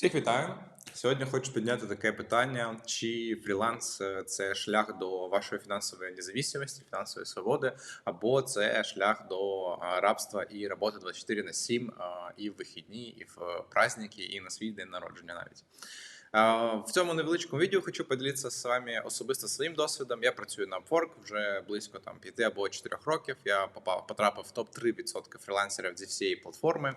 Всіх вітаю. Сьогодні хочу підняти таке питання: чи фріланс е, це шлях до вашої фінансової незалежності, фінансової свободи, або це шлях до рабства і роботи 24 на 7 і в вихідні, і в е, праздники, і на свій день народження навіть. В цьому невеличкому відео хочу поділитися з вами особисто своїм досвідом. Я працюю на Upwork вже близько там 5 або 4 років. Я потрапив в топ 3% фрілансерів зі всієї платформи.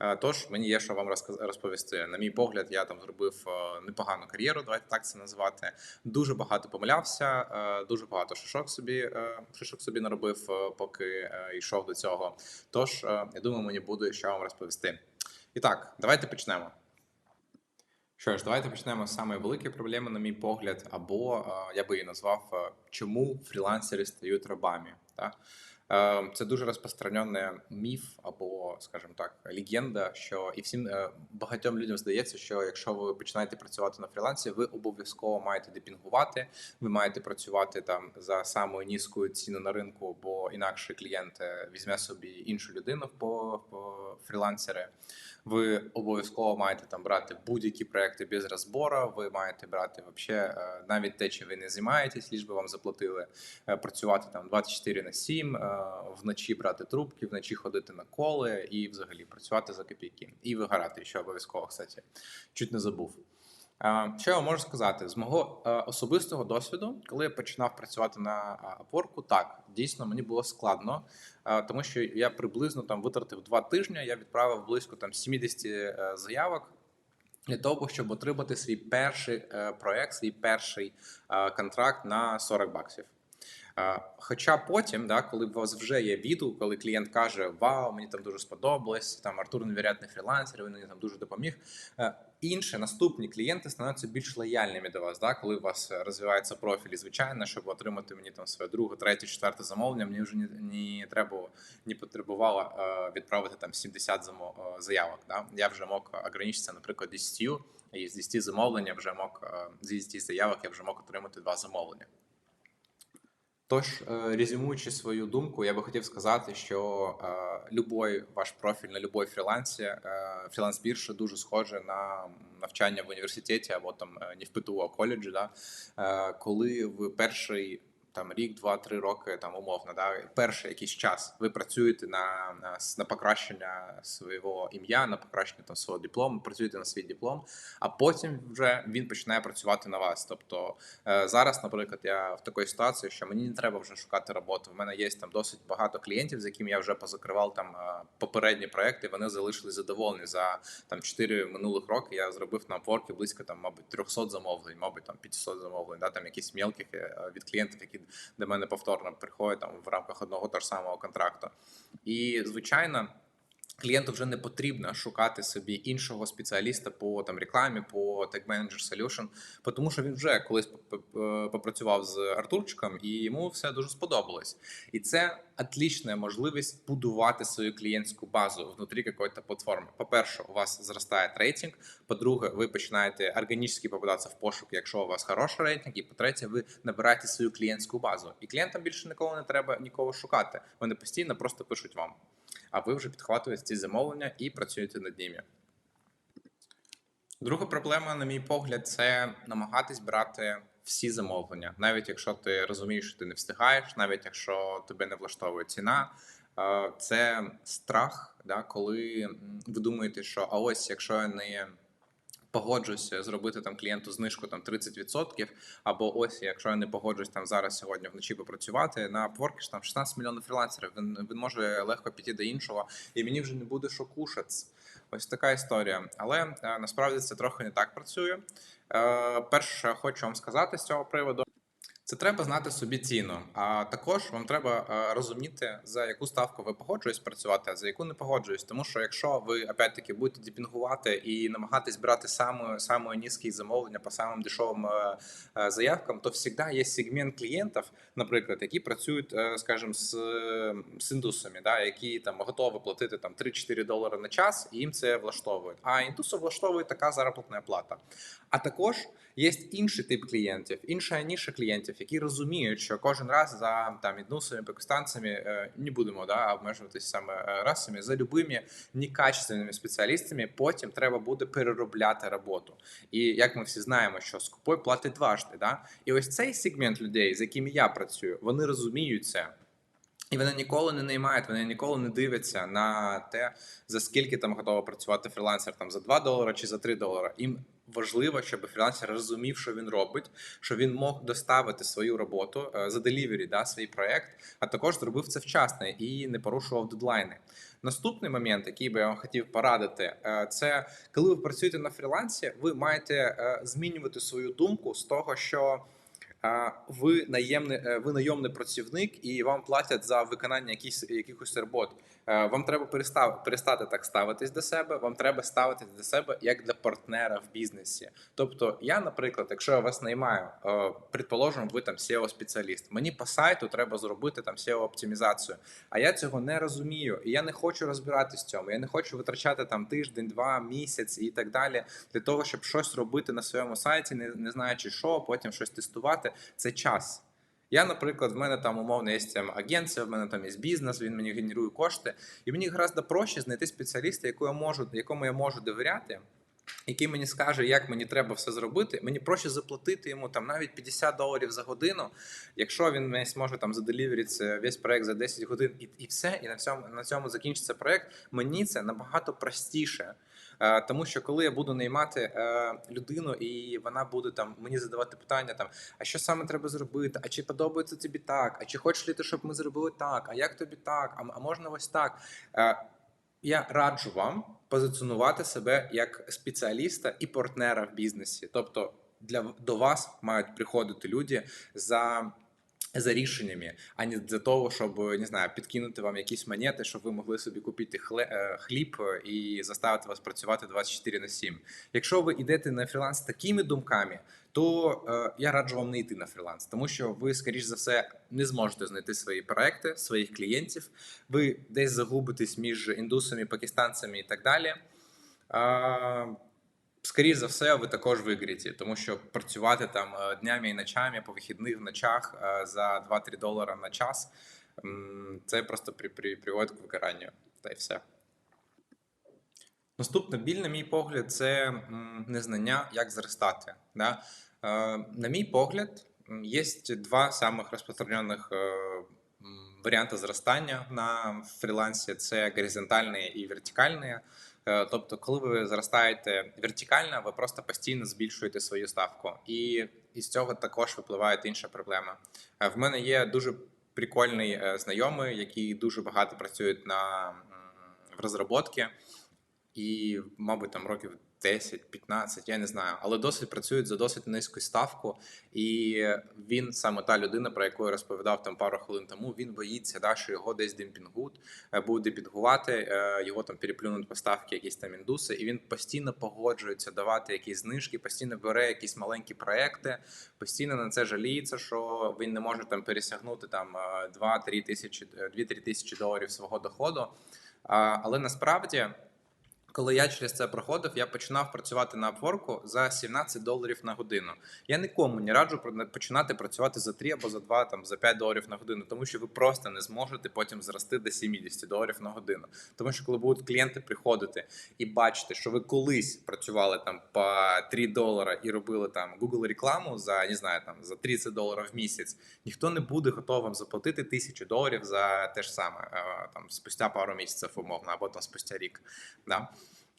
Е, Тож мені є що вам розповісти. На мій погляд, я там зробив е, непогану кар'єру, давайте так це називати. Дуже багато помилявся, е, дуже багато шишок собі шишок собі наробив, поки йшов до цього. Тож я думаю, мені буде що вам розповісти. І так, давайте почнемо. Що ж, давайте почнемо з самої великої проблеми, на мій погляд, або я би її назвав чому фрілансери стають рабами. Та? Е, Це дуже розпространений міф, або, скажімо так, легенда, що і всім е, багатьом людям здається, що якщо ви починаєте працювати на фрілансі, ви обов'язково маєте депінгувати, ви маєте працювати там за самою низькою ціну на ринку, бо інакше клієнт е, візьме собі іншу людину по, по фрілансери. Ви обов'язково маєте там брати будь-які проекти без розбору. Ви маєте брати вообще е, навіть те, чим ви не займаєтесь, ліж би вам заплатили працювати там 24 на 7, е, вночі брати трубки, вночі ходити на коли і взагалі працювати за копійки. І вигорати, що обов'язково, кстати. Чуть не забув. Що я можу сказати з мого е, особистого досвіду, коли я починав працювати на е, так дійсно мені було складно, тому що я приблизно там витратив два тижні. Я відправив близько там 70 е, заявок для того, щоб отримати свій перший е, проект, свій перший контракт на 40 баксів. Хоча потім, да, коли у вас вже є відгук, коли клієнт каже: Вау, мені там дуже сподобалось, там Артур невероятний фрілансер, він мені там дуже допоміг. е, Інші наступні клієнти становляться більш лояльними до вас. Да? Коли у вас розвивається профіль, і звичайно, щоб отримати мені там своє друге, третє, четверте замовлення, мені вже не, не треба не потребувало е, відправити там 70 замо- е, заявок. Да? Я вже мог ограничитися, наприклад, 10, і з 10 замовлень я вже мог з 10 заявок я вже мог отримати два замовлення. Тож, е, резюмуючи свою думку, я би хотів сказати, що е, любой ваш профіль на любой фрілансі, е, фріланс біржа дуже схоже на навчання в університеті або там е, не в ПТУ, а коледжі. Да? Е, коли ви перший там рік, два, три роки, там умовно, да, перший якийсь час ви працюєте на, на, на покращення свого ім'я, на покращення там свого диплому, працюєте на свій диплом, а потім вже він починає працювати на вас. Тобто Е, Зараз, наприклад, я в такій ситуації, що мені не треба вже шукати роботу. У мене є там досить багато клієнтів, з якими я вже позакривав там е, попередні проекти. Вони залишились задоволені за там 4 минулих роки. Я зробив на Upwork близько там, мабуть, 300 замовлень, мабуть, там 500 замовлень, да, там якісь мелких е, від клієнтів, які до мене повторно приходить там в рамках одного того ж самого контракту. І звичайно. Клієнту вже не потрібно шукати собі іншого спеціаліста по там рекламі, по Tag Manager Solution, тому що він вже колись п- попрацював з Артурчиком, і йому все дуже сподобалось. І це отлічна можливість будувати свою клієнтську базу внутрі якоїсь платформи. По-перше, у вас зростає рейтинг. По-друге, ви починаєте органічно попадатися в пошук, якщо у вас хороший рейтинг. І по-третє, ви набираєте свою клієнтську базу. І клієнтам більше ніколи не треба нікого шукати. Вони постійно просто пишуть вам а ви вже підхватуєте ці замовлення і працюєте над ними. Друга проблема, на мій погляд, це намагатись брати всі замовлення, навіть якщо ти розумієш, що ти не встигаєш, навіть якщо тебе не влаштовує ціна. Е, Це страх, да, коли ви думаєте, що а ось якщо я не погоджуюся зробити там клієнту знижку там 30%, або ось якщо я не погоджуюсь там зараз сьогодні вночі попрацювати на Upwork там 16 мільйонів фрілансерів. Він, він може легко піти до іншого, і мені вже не буде що кушати. Ось така історія. Але е, насправді це трохи не так працює. Е, перше, хочу вам сказати з цього приводу. Це треба знати собі ціну. А також вам треба е, розуміти, за яку ставку ви погоджуєтесь працювати, а за яку не погоджуєтесь. Тому що якщо ви опять-таки будете депінгувати і намагатись брати саме, саме низькі замовлення по самим дешевим е, е, заявкам, то завжди є сегмент клієнтів, наприклад, які працюють, скажімо, з, з індусами, да, які там готові платити там 3-4 долари на час, і їм це влаштовує. А індусу влаштовує така заробітна плата. А також є інший тип клієнтів, інша ніша клієнтів, спеціалістів, які розуміють, що кожен раз за там індусами, пакистанцями е, не будемо да, обмежуватися саме е, расами, за любими некачественними спеціалістами. Потім треба буде переробляти роботу. І як ми всі знаємо, що скупой платить дважди. Да? І ось цей сегмент людей, з якими я працюю, вони розуміють це. І вони ніколи не наймають, вони ніколи не дивляться на те, за скільки там готово працювати фрілансер там за 2 долари чи за 3 долари. Їм важливо, щоб фрілансер розумів, що він робить, що він мог доставити свою роботу е, за делівері, да, свій проект, а також зробив це вчасно і не порушував дедлайни. Наступний момент, який би я вам хотів порадити, е, це коли ви працюєте на фрілансі, ви маєте е, змінювати свою думку з того, що ви наємний, е, ви найомний працівник і вам платять за виконання якихось, якихось робот. Е, Вам треба перестав, перестати так ставитись до себе. Вам треба ставитись до себе як до партнера в бізнесі. Тобто, я, наприклад, якщо я вас наймаю, е, предположимо, ви там seo спеціаліст. Мені по сайту треба зробити там seo оптимізацію. А я цього не розумію, і я не хочу розбиратись в цьому. Я не хочу витрачати там тиждень, два, місяць і так далі для того, щоб щось робити на своєму сайті, не, не знаючи що, потім щось тестувати. Це час. Я, наприклад, в мене там умовно є там агенція, в мене там є бізнес, він мені генерує кошти, і мені гораздо проще знайти спеціаліста, яку я можу, якому я можу довіряти, який мені скаже, як мені треба все зробити. Мені проще заплатити йому там навіть 50 доларів за годину, якщо він мені зможе там заделіверити весь проект за 10 годин, і, і все, і на цьому на цьому закінчиться проект. Мені це набагато простіше. Е, Тому що коли я буду наймати е, людину, і вона буде там мені задавати питання: там а що саме треба зробити? А чи подобається тобі так? А чи хочеш ли ти, щоб ми зробили так? А як тобі так? А, можна ось так? Е, я раджу вам позиціонувати себе як спеціаліста і партнера в бізнесі. Тобто для до вас мають приходити люди за. За рішеннями, а не для того, щоб не знаю, підкинути вам якісь монети, щоб ви могли собі купити е, хліб і заставити вас працювати 24 на 7. Якщо ви йдете на фріланс такими думками, то е, я раджу вам не йти на фріланс, тому що ви, скоріш за все, не зможете знайти свої проекти, своїх клієнтів. Ви десь загубитесь між індусами, пакистанцями і так далі. А, Скоріше за все, ви також виграєте, тому що працювати там е, днями і ночами по вихідних ночах е, за 2-3 долари на час це просто при, при, приводить к вигоранню. Та й все. Наступна біль, на мій погляд, це незнання, як зростати. Да? Е, На мій погляд, є два самих розпространених варіанти зростання на фрілансі: це горизонтальні і вертикальні. Е, Тобто, коли ви зростаєте вертикально, ви просто постійно збільшуєте свою ставку, і із цього також випливає інша проблема. Е, В мене є дуже прикольний е, знайомий, який дуже багато працює на в розробці, і, мабуть, там років 10-15, я не знаю, але досить працюють за досить низьку ставку. І він саме та людина, про яку я розповідав там пару хвилин тому. Він боїться, да, що його десь демпінгують, е, будуть демпінгувати, е, його там переплюнуть поставки, якісь там індуси, і він постійно погоджується давати якісь знижки, постійно бере якісь маленькі проекти, постійно на це жаліється, що він не може там пересягнути там е, 2-3 тисячі 2-3 тисячі доларів свого доходу. Але насправді. Коли я через це проходив, я починав працювати на Upwork за 17 доларів на годину. Я нікому не раджу починати працювати за 3 або за 2, там за 5 доларів на годину, тому що ви просто не зможете потім зрости до 70 доларів на годину. Тому що коли будуть клієнти приходити і бачити, що ви колись працювали там по 3 долара і робили там Google рекламу за не знаю там за 30 доларів в місяць, ніхто не буде готовий вам заплатити 1000 доларів за те ж саме е, там спустя пару місяців умовно, або там спустя рік. Да.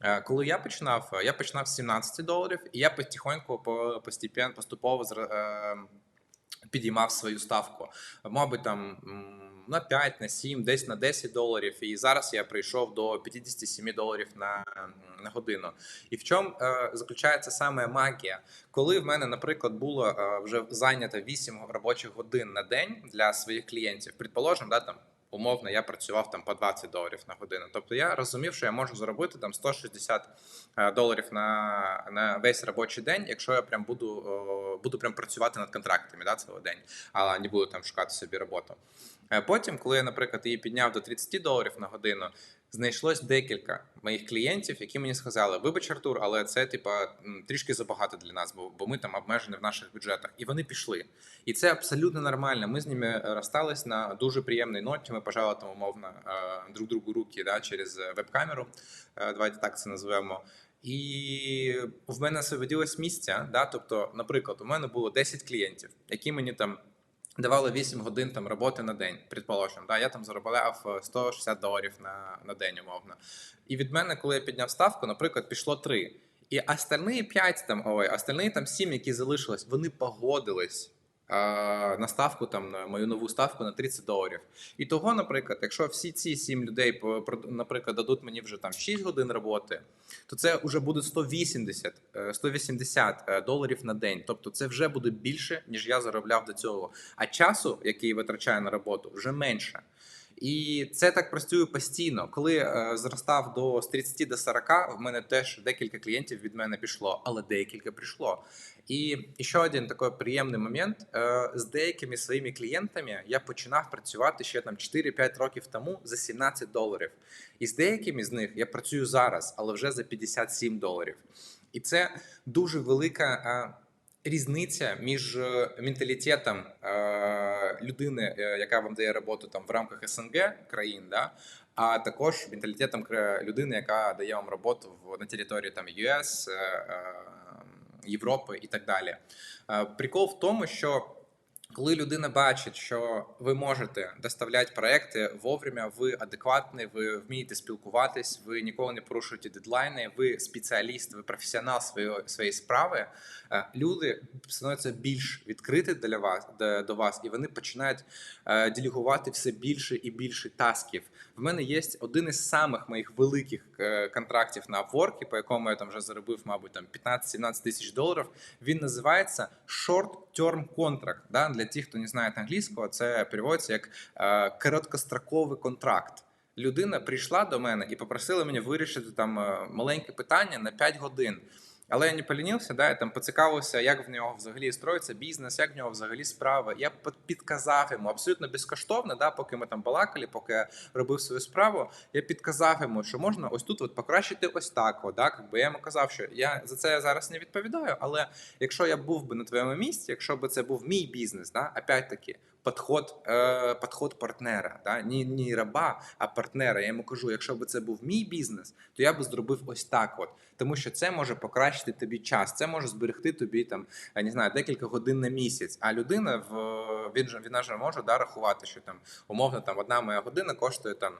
Е, Коли я починав, е, я починав з 17 доларів, і я потихоньку по- постепенно поступово е, підіймав свою ставку. Мабуть, там на 5, на 7, десь на 10 доларів. І зараз я прийшов до 57 доларів на, на годину. І в чому заключається саме магія? Коли в мене, наприклад, було вже зайнято 8 робочих годин на день для своїх клієнтів, предположимо, да, там. Умовно, я працював там по 20 доларів на годину. Тобто я розумів, що я можу заробити там 160 е, доларів на, на весь робочий день, якщо я прям буду, буду прям працювати над контрактами да, цілий день, а не буду там шукати собі роботу. Е, Потім, коли я, наприклад, її підняв до 30 доларів на годину, Знайшлось декілька моїх клієнтів, які мені сказали: вибач, Артур, але це типа трішки забагато для нас, бо, бо ми там обмежені в наших бюджетах. І вони пішли. І це абсолютно нормально. Ми з ними розстались на дуже приємній ноті. Ми пожали там умовно е, друг другу руки да, через е, веб-камеру. Е, Давайте так це називаємо. І в мене освободилось місця. Да? Тобто, наприклад, у мене було 10 клієнтів, які мені там давали 8 годин там роботи на день, предположимо. Да? Я там заробляв е, 160 доларів на, на день, умовно. І від мене, коли я підняв ставку, наприклад, пішло 3. І остальні 5 там, ой, остальні там 7, які залишились, вони погодились. Е, На ставку там на мою нову ставку на 30 доларів. І того, наприклад, якщо всі ці 7 людей, наприклад, дадуть мені вже там 6 годин роботи, то це вже буде 180, е, 180 е, доларів на день. Тобто це вже буде більше, ніж я заробляв до цього. А часу, який витрачаю на роботу, вже менше. І це так працює постійно. Коли е, зростав до з 30 до 40, в мене теж декілька клієнтів від мене пішло, але декілька прийшло. І ще один такий приємний момент: е, з деякими своїми клієнтами я починав працювати ще там 4-5 років тому за 17 доларів. І з деякими з них я працюю зараз, але вже за 57 доларів. І це дуже велика е, різниця між е, менталітетом е, людини, е, яка вам дає роботу там в рамках СНГ країн, да, а також менталітетом людини, яка дає вам роботу в на території там ЄС, Європи і так далі. Прикол в тому, що коли людина бачить, що ви можете доставляти проекти вовремя, ви адекватні, ви вмієте спілкуватись, ви ніколи не порушуєте дедлайни, ви спеціаліст, ви професіонал своєї своєї справи. е, Люди становляться більш відкриті для вас до, до вас, і вони починають е, делегувати все більше і більше тасків. В мене є один із самих моїх великих е, контрактів на Upwork, по якому я там вже заробив, мабуть, там 15-17 тисяч доларів. Він називається Short Term Contract. Да? Для тих, хто не знає англійського, це переводиться як е, короткостроковий контракт. Людина прийшла до мене і попросила мене вирішити там е, маленьке питання на 5 годин. Але я не полінився, да, я там поцікавився, як в нього взагалі строїться бізнес, як в нього взагалі справи. Я під- підказав йому абсолютно безкоштовно, да, поки ми там балакали, поки я робив свою справу. Я підказав йому, що можна ось тут от покращити ось так. От, да, якби я йому казав, що я за це зараз не відповідаю. Але якщо я був би на твоєму місці, якщо б це був мій бізнес, да, опять-таки, підход, е, підход партнера, да, не, не раба, а партнера. Я йому кажу, якщо б це був мій бізнес, то я би зробив ось так. От. Тому що це може покращити тобі час, це може зберегти тобі там, не знаю, декілька годин на місяць. А людина в він же він же може да, рахувати, що там умовно там одна моя година коштує там.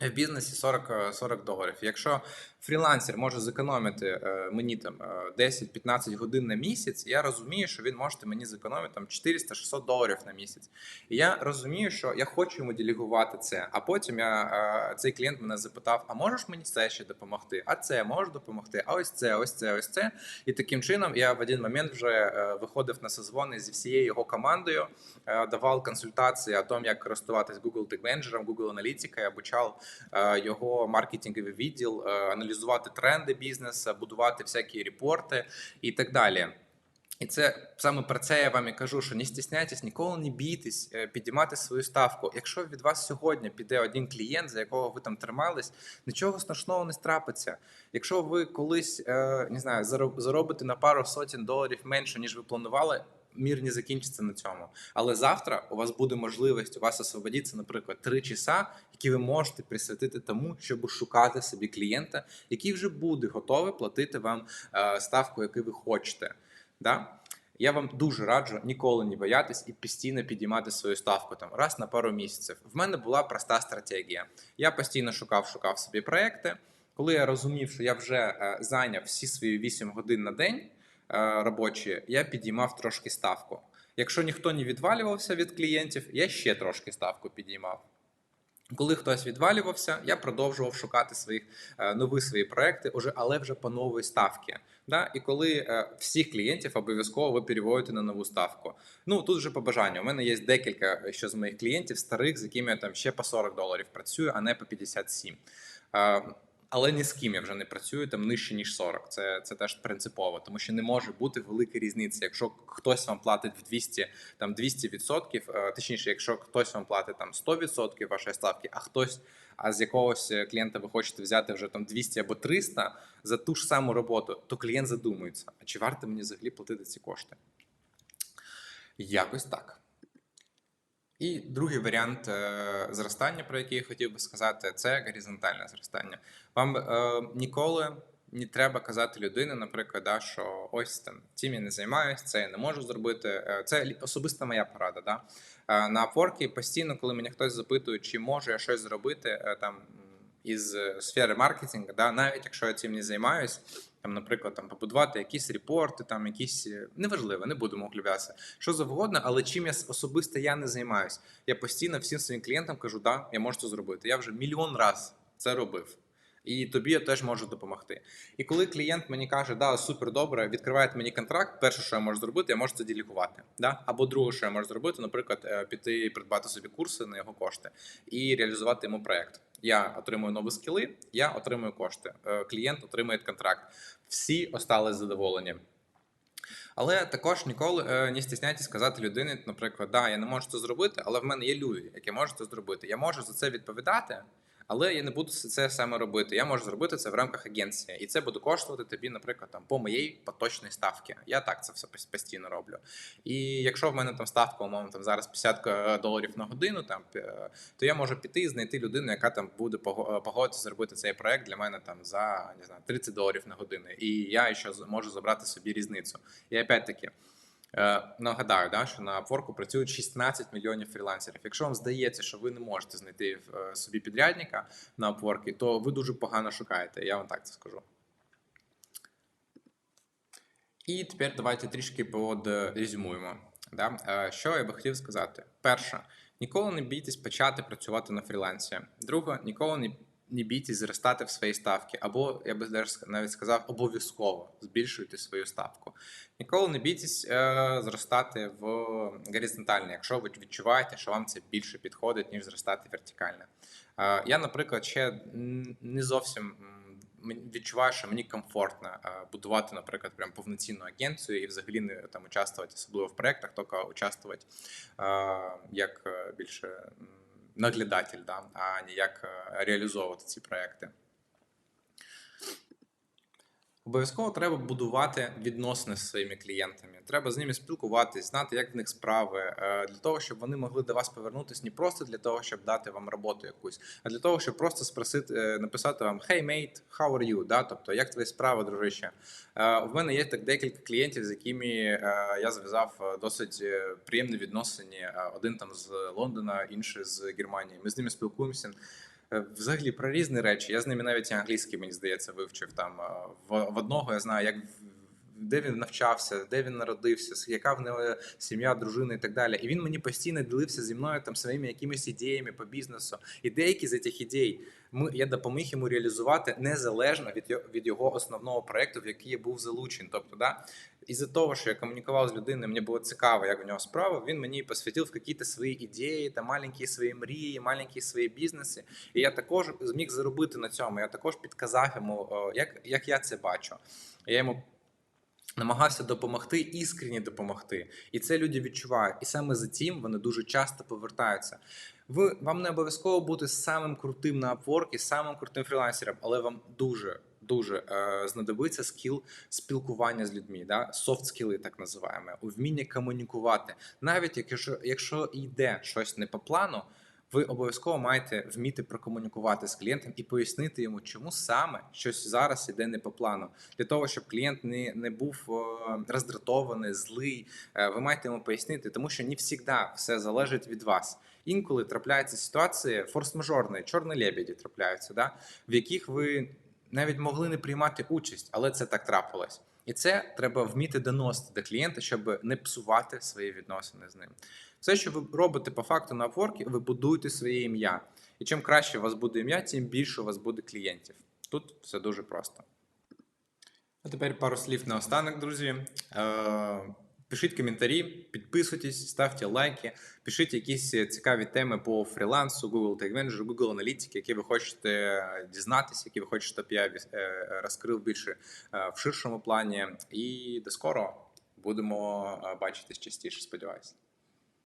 В бізнесі 40, е, 40 доларів. Якщо фрілансер може зекономити е, мені там е, 10-15 годин на місяць, я розумію, що він може мені зекономити там 400-600 доларів на місяць. І я розумію, що я хочу йому делегувати це. А потім я е, цей клієнт мене запитав: а можеш мені це ще допомогти? А це можеш допомогти? А ось це, ось це, ось це. І таким чином я в один момент вже е, виходив на созвони зі всією його командою, е, давав консультації о том, як користуватись Google Tag Manager, Google Аналітика, обучав е, його маркетинговий відділ, е, аналізувати тренди бізнесу, будувати всякі репорти і так далі. І це саме про це я вам і кажу, що не стісняйтесь, ніколи не бійтесь е, підіймати свою ставку. Якщо від вас сьогодні піде один клієнт, за якого ви там тримались, нічого страшного не трапиться. Якщо ви колись е, не знаю, заробите на пару сотень доларів менше, ніж ви планували. Мір не закінчиться на цьому, але завтра у вас буде можливість у вас освободиться, наприклад, три часа, які ви можете присвятити тому, щоб шукати собі клієнта, який вже буде готовий платити вам е, ставку, яку ви хочете. Да? Я вам дуже раджу ніколи не боятись і постійно підіймати свою ставку там раз на пару місяців. В мене була проста стратегія. Я постійно шукав, шукав собі проекти. Коли я розумів, що я вже е, зайняв всі свої 8 годин на день робочі, я підіймав трошки ставку. Якщо ніхто не відвалювався від клієнтів, я ще трошки ставку підіймав. Коли хтось відвалювався, я продовжував шукати своїх е, нові свої проекти, уже, але вже по новій ставці. Да? І коли е, всіх клієнтів обов'язково ви переводите на нову ставку. Ну тут вже по бажанню. У мене є декілька ще з моїх клієнтів старих, з якими я там ще по 40 доларів працюю, а не по 57. Але ні з ким я вже не працюю там нижче ніж 40. Це, це теж принципово, тому що не може бути велика різниця. Якщо хтось вам платить в 200, там 200%, е, точніше, якщо хтось вам платить там 100% вашої ставки, а хтось, а з якогось е, клієнта ви хочете взяти вже там 200 або 300 за ту ж саму роботу, то клієнт задумується: а чи варто мені взагалі платити ці кошти? Якось так. І другий варіант е, зростання, про який я хотів би сказати, це горизонтальне зростання. Вам е, ніколи не треба казати людині, наприклад, да, що ось там цим я не займаюся, це я не можу зробити. Е, Це особиста моя порада. Да? Е, На Upwork постійно, коли мене хтось запитує, чи можу я щось зробити там із сфери маркетингу, да, навіть якщо я цим не займаюсь, там, наприклад, там побудувати якісь репорти, там якісь е, неважливо, не будемо углублятися, що завгодно, але чим я особисто я не займаюсь. Я постійно всім своїм клієнтам кажу, да, я можу це зробити. Я вже мільйон раз це робив. І тобі я теж можу допомогти. І коли клієнт мені каже, да, супер добре, відкриває мені контракт, перше, що я можу зробити, я можу це делегувати. Да? Або друге, що я можу зробити, наприклад, е, піти придбати собі курси на його кошти і реалізувати йому проект. Я отримую нові скіли, я отримую кошти. Е, Клієнт отримує контракт. Всі остались задоволені. Але також ніколи е, не стісняйтесь сказати людині, наприклад, да, я не можу це зробити, але в мене є люди, які можуть це зробити. Я можу за це відповідати, але я не буду це саме робити. Я можу зробити це в рамках агенції, і це буде коштувати тобі, наприклад, там по моїй поточній ставці. Я так це все постійно роблю. І якщо в мене там ставка, умовно, там зараз 50 доларів на годину, там е, то я можу піти і знайти людину, яка там буде е, погодитися зробити цей проект для мене там за не знаю 30 доларів на годину. І я ще можу забрати собі різницю. І опять-таки. е, Нагадаю, да, що на Upwork працюють 16 мільйонів фрілансерів. Якщо вам здається, що ви не можете знайти е, собі підрядника на Upwork, то ви дуже погано шукаєте. Я вам так це скажу. І тепер давайте трішки подрезюмуємо. Да? Е, Що я би хотів сказати? Перше, ніколи не бійтесь почати працювати на фрілансі. Друге, ніколи не, не бійтесь зростати в свої ставки. Або, я би навіть сказав, обов'язково збільшуйте свою ставку. Ніколи не бійтесь е, зростати в горизонтальне, якщо ви відчуваєте, що вам це більше підходить, ніж зростати вертикально. Е, я, наприклад, ще не зовсім. відчуваю, що мені комфортно е, будувати, наприклад, прям повноцінну агенцію і взагалі не там участвувати, особливо в проєктах, тільки участвувати е, як е, більше наглядатель, да, а не як е, реалізовувати ці проекти. Обов'язково треба будувати відносини з своїми клієнтами. Треба з ними спілкуватись, знати, як в них справи, е, для того, щоб вони могли до вас повернутися не просто для того, щоб дати вам роботу якусь, а для того, щоб просто спросити, е, написати вам Hey mate, how are you? Да? Тобто, як твої справи, дружище? Е, У мене є так декілька клієнтів, з якими е, я зв'язав е, досить е, приємні відносини. Е, Один там з Лондона, інший з Германії. Ми з ними спілкуємося. Е, Взагалі про різні речі. Я з ними навіть і англійський, мені здається, вивчив там. е, В, в одного я знаю, як де він навчався, де він народився, яка в нього сім'я, дружина і так далі. І він мені постійно ділився зі мною там своїми якимись ідеями по бізнесу. І деякі з цих ідей ми, я допоміг йому реалізувати незалежно від, його- від його основного проекту, в який я був залучений. Тобто, да, із-за того, що я комунікував з людиною, мені було цікаво, як у нього справа, він мені посвятив в якісь свої ідеї, та маленькі свої мрії, маленькі свої бізнеси. І я також зміг заробити на цьому. Я також підказав йому, як, як я це бачу. Я йому намагався допомогти, іскренні допомогти. І це люди відчувають. І саме за цим вони дуже часто повертаються. Ви вам не обов'язково бути самим крутим на Upwork і самим крутим фрілансером, але вам дуже. Дуже е, знадобиться скіл спілкування з людьми, да? софт скіли, так називаємо, вміння комунікувати. Навіть якщо, якщо йде щось не по плану, ви обов'язково маєте вміти прокомунікувати з клієнтом і пояснити йому, чому саме щось зараз іде не по плану, для того, щоб клієнт не, не був роздратований, злий. Е, ви маєте йому пояснити, тому що не завжди все залежить від вас. Інколи трапляються ситуації форс-мажорні, чорні лебеді трапляються, да? в яких ви навіть могли не приймати участь, але це так трапилось. І це треба вміти доносити до клієнта, щоб не псувати свої відносини з ним. Все, що ви робите по факту на Upwork, ви будуєте своє ім'я. І чим краще у вас буде ім'я, тим більше у вас буде клієнтів. Тут все дуже просто. А тепер пару слів на останок, друзі. Е, Пишіть коментарі, підписуйтесь, ставте лайки, пишіть якісь цікаві теми по фрілансу, Google Tag Manager, Google Аналітики, які ви хочете дізнатися, які ви хочете, щоб я е, розкрив більше е, в ширшому плані. І до скоро будемо е, бачитись частіше, сподіваюся.